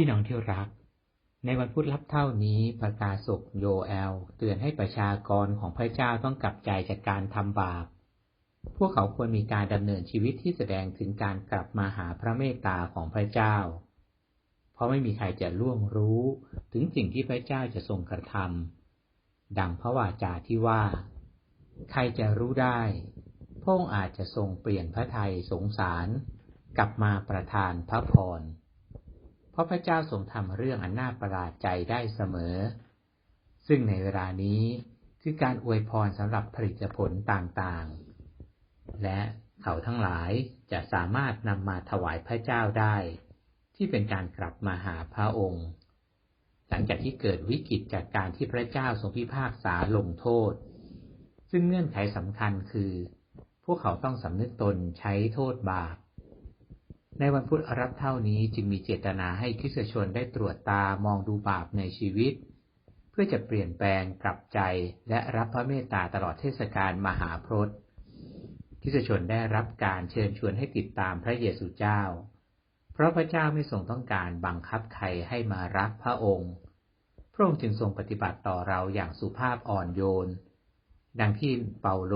พี่น้องที่รัก ในวันพุธรับเท่านี้ประกาศกโยแอล เตือนให้ประชากรของพระเจ้าต้องกลับใจจากการทำบาป พวกเขาควรมีการดำเนินชีวิตที่แสดงถึงการกลับมาหาพระเมตตาของพระเจ้า เพราะไม่มีใครจะล่วงรู้ถึงสิ่งที่พระเจ้าจะทรงกระทำดังพระวาจาที่ว่า ใครจะรู้ได้พระองค์อาจจะทรงเปลี่ยนพระทัยสงสาร กลับมาประทานพระพร ราะพระเจ้าทรงทำเรื่องอันน่าประหลาดใจได้เสมอ ซึ่งในเวลานี้คือการอวยพรสำหรับผลิตผลต่างๆ และเขาทั้งหลายจะสามารถนำมาถวายพระเจ้าได้ ที่เป็นการกลับมาหาพระองค์ หลังจากที่เกิดวิกฤตจากการที่พระเจ้าทรงพิพากษาลงโทษ ซึ่งเงื่อนไขสำคัญคือ พวกเขาต้องสำนึกตนใช้โทษบาป ในวันพุธรับเท่านี้จึงมีเจตนาให้คริสชนได้ตรวจตามองดูบาปในชีวิต เพื่อจะเปลี่ยนแปลงกลับใจและรับพระเมตตาตลอดเทศกาลมหาพรตคริสชนได้รับการเชิญชวนให้ติดตามพระเยซูเจ้า เพราะพระเจ้าไม่ทรงต้องการบังคับใครให้มารักพระองค์ พระองค์จึงทรงปฏิบัติต่อเราอย่างสุภาพอ่อนโยน ดังที่เปาโล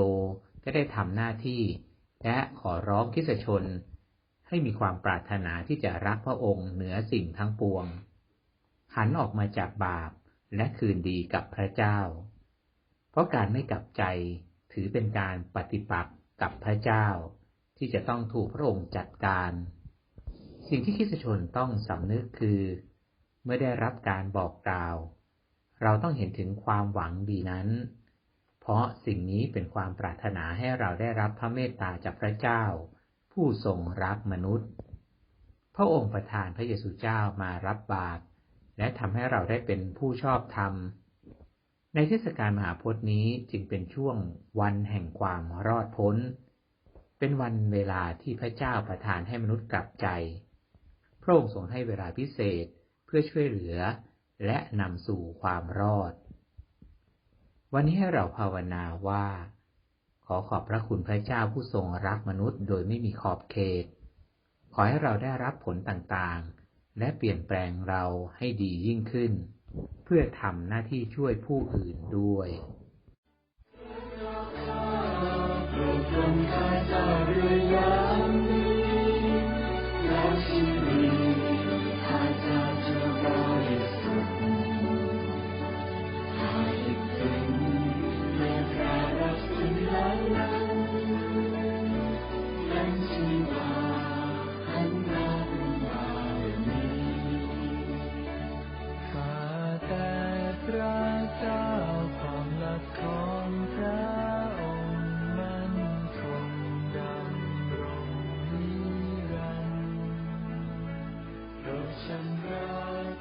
ก็ได้ทำหน้าที่ และขอร้องคริสชน ให้มีความปรารถนาที่จะรักพระองค์เหนือสิ่งทั้งปวง หันออกมาจากบาปและคืนดีกับพระเจ้า เพราะการไม่กลับใจถือเป็นการปฏิปักษ์กับพระเจ้า ที่จะต้องถูกพระองค์จัดการ สิ่งที่คริสตชนต้องสำนึกคือ เมื่อได้รับการบอกกล่าว เราต้องเห็นถึงความหวังดีนั้น เพราะสิ่งนี้เป็นความปรารถนาให้เราได้รับพระเมตตาจากพระเจ้า ผู้ทรงรักมนุษย์ พระองค์ประทานพระเยซูเจ้ามารับบาปและทำให้เราได้เป็นผู้ชอบธรรม ในเทศกาลมหาพจน์นี้จึงเป็นช่วงวันแห่งความรอดพ้น เป็นวันเวลาที่พระเจ้าประทานให้มนุษย์กลับใจ พระองค์ทรงให้เวลาพิเศษเพื่อช่วยเหลือและนำสู่ความรอด วันนี้ให้เราภาวนาว่า ขอขอบพระคุณพระเจ้าผู้ทรงรักมนุษย์โดยไม่มีขอบเขต ขอให้เราได้รับผลต่างๆ และเปลี่ยนแปลงเราให้ดียิ่งขึ้น เพื่อทำหน้าที่ช่วยผู้อื่นด้วยพระเจ้าความรักของ sunrise,